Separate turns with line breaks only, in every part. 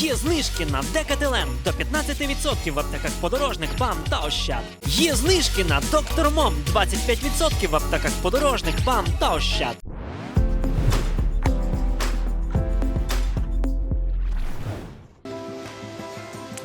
Є знижки на Декателен до 15% в аптеках подорожних БАМ та Ощад. Є знижки на Доктор Мом 25% в аптеках подорожних БАМ та Ощад.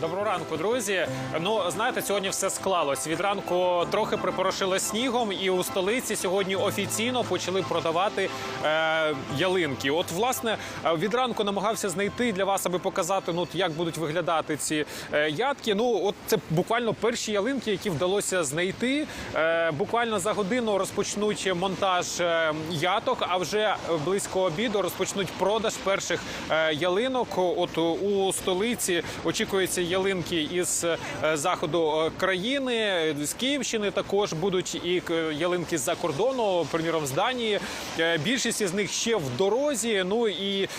Доброго ранку, друзі. Ну знаєте, сьогодні все склалось. Від ранку трохи припорошило снігом, і у столиці сьогодні офіційно почали продавати е, ялинки. От, власне, е, від ранку намагався знайти для вас, аби показати, ну як будуть виглядати ці е, ядки. Ну, от це буквально перші ялинки, які вдалося знайти. Е, буквально за годину розпочнуть монтаж е, яток, а вже близько обіду розпочнуть продаж перших е, ялинок. От у столиці очікується ялинки із е, заходу е, країни, з Київщини також будуть і е, ялинки з-за кордону, приміром з Данії. Більшість із них ще в дорозі. Ну і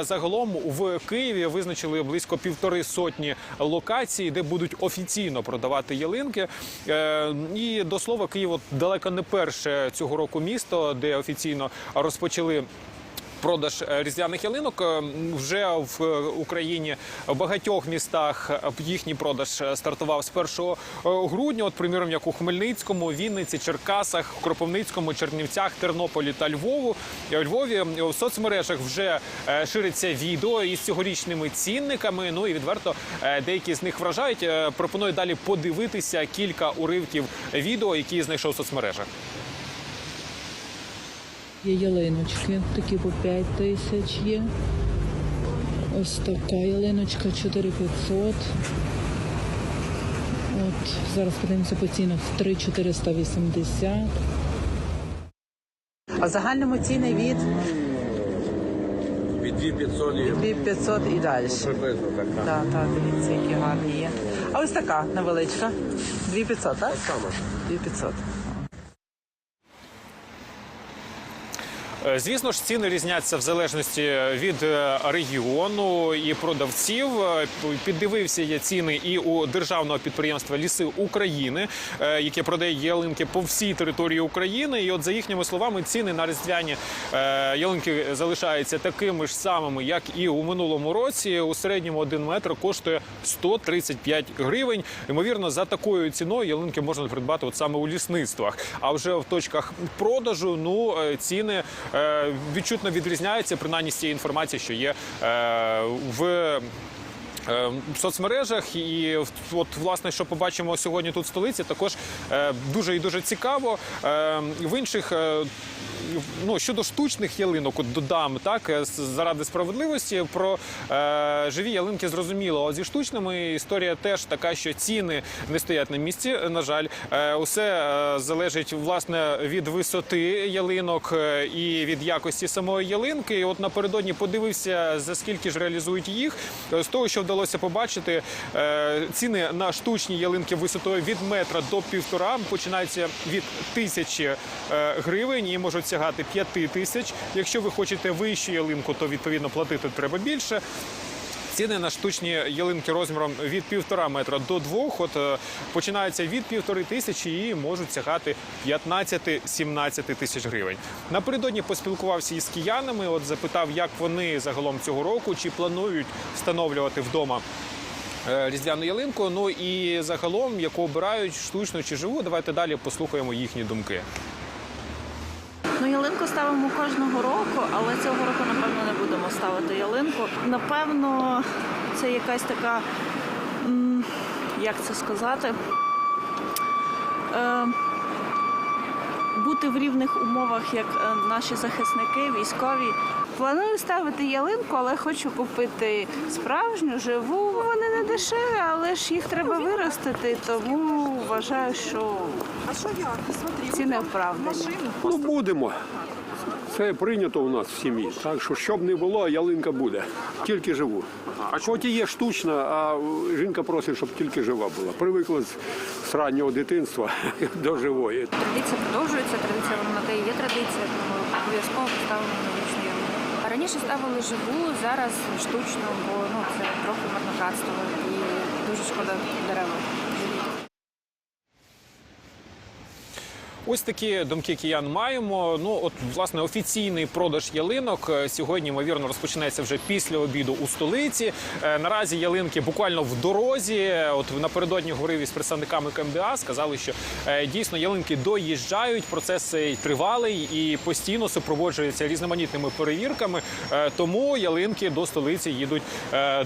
загалом в Києві визначили близько півтори сотні локацій, де будуть офіційно продавати ялинки. І до слова, Київ далеко не перше цього року місто, де офіційно розпочали. Продаж е, різдвяних ялинок Е, вже в е, Україні в багатьох містах їхній продаж стартував з 1 грудня. От, приміром, як у Хмельницькому, Вінниці, Черкасах, Кропивницькому, Чернівцях, Тернополі та Львову. Львові в соцмережах вже шириться відео із цьогорічними цінниками. Ну і відверто деякі з них вражають. Пропоную далі подивитися кілька уривків відео, які знайшов в соцмережах.
Є ялиночки, такі по 5 тисяч є. Ось така ялиночка 4500. От, зараз подивимося по цінах 3480.
А в загальному ціни від
Від 2500 і
2500 і далі.
приблизно така.
Так, так, дивіться, які гарні є. А ось така невеличка. 2500, так?
Саме.
2500.
Звісно ж, ціни різняться в залежності від е, регіону і продавців. Е, Піддивився я ціни і у державного підприємства Ліси України, е, яке продає ялинки по всій території України. І от за їхніми словами, ціни на різдвяні е, ялинки залишаються такими ж самими, як і у минулому році. У середньому один метр коштує 135 гривень. Ймовірно, за такою ціною ялинки можна придбати от саме у лісництвах. А вже в точках продажу ну е, ціни е, відчутно відрізняються, принаймні з цієї інформації, що є е, в. е, В соцмережах і от власне, що побачимо сьогодні тут в столиці, також е, дуже і дуже цікаво. Е, в інших е, ну щодо штучних ялинок, от додам так е, заради справедливості про е, живі ялинки зрозуміло. А зі штучними історія теж така, що ціни не стоять на місці. На жаль, е, усе е, залежить власне від висоти ялинок е, і від якості самої ялинки. І от напередодні подивився за скільки ж реалізують їх. З того, що вдалося побачити, е, ціни на штучні ялинки висотою від метра до півтора починаються від тисячі е, гривень і можуть сягати п'яти тисяч. Якщо ви хочете вищу ялинку, то відповідно платити треба більше. Ціни на штучні ялинки розміром від півтора метра до двох. От е, починаються від півтори тисячі і можуть сягати 15-17 тисяч гривень. Напередодні поспілкувався із киянами. От запитав, як вони загалом цього року чи планують встановлювати вдома. е, Різдвяну ялинку, ну і загалом, яку обирають штучну чи живу. Давайте далі послухаємо їхні думки.
Ялинку ставимо кожного року, але цього року, напевно, не будемо ставити ялинку. Напевно, це якась така, як це сказати, е, бути в рівних умовах, як е, наші захисники, військові.
Планую ставити ялинку, але хочу купити справжню, живу. Вони не дешеві, але ж їх треба виростити, тому вважаю, що ціни оправдані.
Ну, будемо. Це прийнято у нас в сім'ї. Так що, щоб не було, ялинка буде. Тільки живу. А хоч і є штучна, а жінка просить, щоб тільки жива була. Привикла з, з раннього дитинства до живої.
Традиція продовжується, традиція вона на те є традиція, тому обов'язково поставимо новорічну ялинку. А Раніше ставили живу, зараз штучну, бо ну це трохи марнотратство і дуже шкода дерева.
Ось такі думки киян маємо. Ну от власне офіційний продаж ялинок е, сьогодні ймовірно розпочинається вже після обіду у столиці. Е, Наразі ялинки буквально в дорозі. От напередодні говорив із представниками КМДА. Сказали, що е, дійсно ялинки доїжджають. Процес тривалий і постійно супроводжується різноманітними перевірками. Тому ялинки до столиці їдуть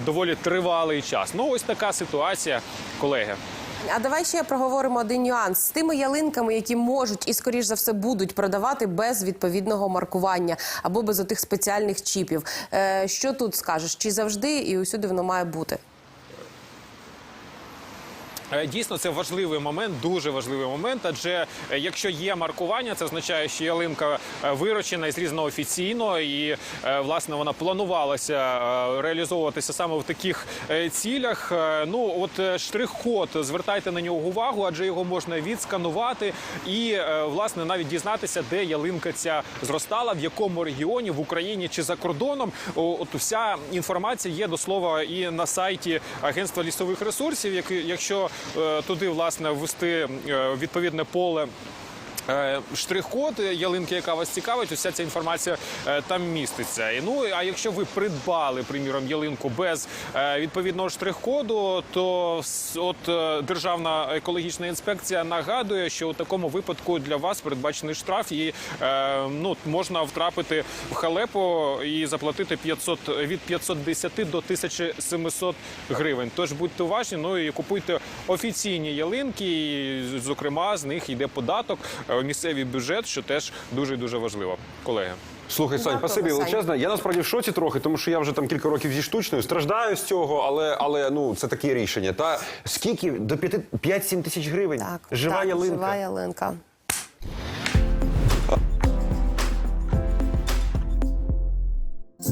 доволі тривалий час. Ну ось така ситуація, колеги.
А давай ще проговоримо один нюанс з тими ялинками, які можуть і скоріш за все будуть продавати без відповідного маркування або без отих спеціальних чіпів. Е, що тут скажеш? Чи завжди і усюди воно має бути?
Е, Дійсно, це важливий момент, дуже важливий момент. Адже е, якщо є маркування, це означає, що ялинка е, вирощена і зрізана і власне вона планувалася реалізовуватися саме в таких цілях. Ну от штрих-код, звертайте на нього увагу, адже його можна відсканувати і власне навіть дізнатися, де ялинка ця зростала, в якому регіоні в Україні чи за кордоном. От вся інформація є до слова і на сайті Агентства лісових ресурсів. Якщо туди власне ввести е, відповідне поле. е, Штрих-код ялинки, яка вас цікавить, уся ця інформація е, там міститься. І, ну а якщо ви придбали, приміром, ялинку без е, відповідного штрих-коду, то от е, Державна екологічна інспекція нагадує, що у такому випадку для вас передбачений штраф, і е, ну можна втрапити в халепу і заплатити 500, від 510 до 1700 гривень. Тож будьте уважні, ну і купуйте офіційні ялинки. І, зокрема, з них йде податок в місцевий бюджет, що теж дуже дуже важливо, колеги.
Слухай, Сань, спасибі
Сань.
величезне. Я насправді в шоці трохи, тому що я вже там кілька років зі штучною страждаю з цього, але, але ну це таке рішення. Та скільки до 5-7 тисяч гривень?
Так,
жива
так,
ялинка.
Жива ялинка.
–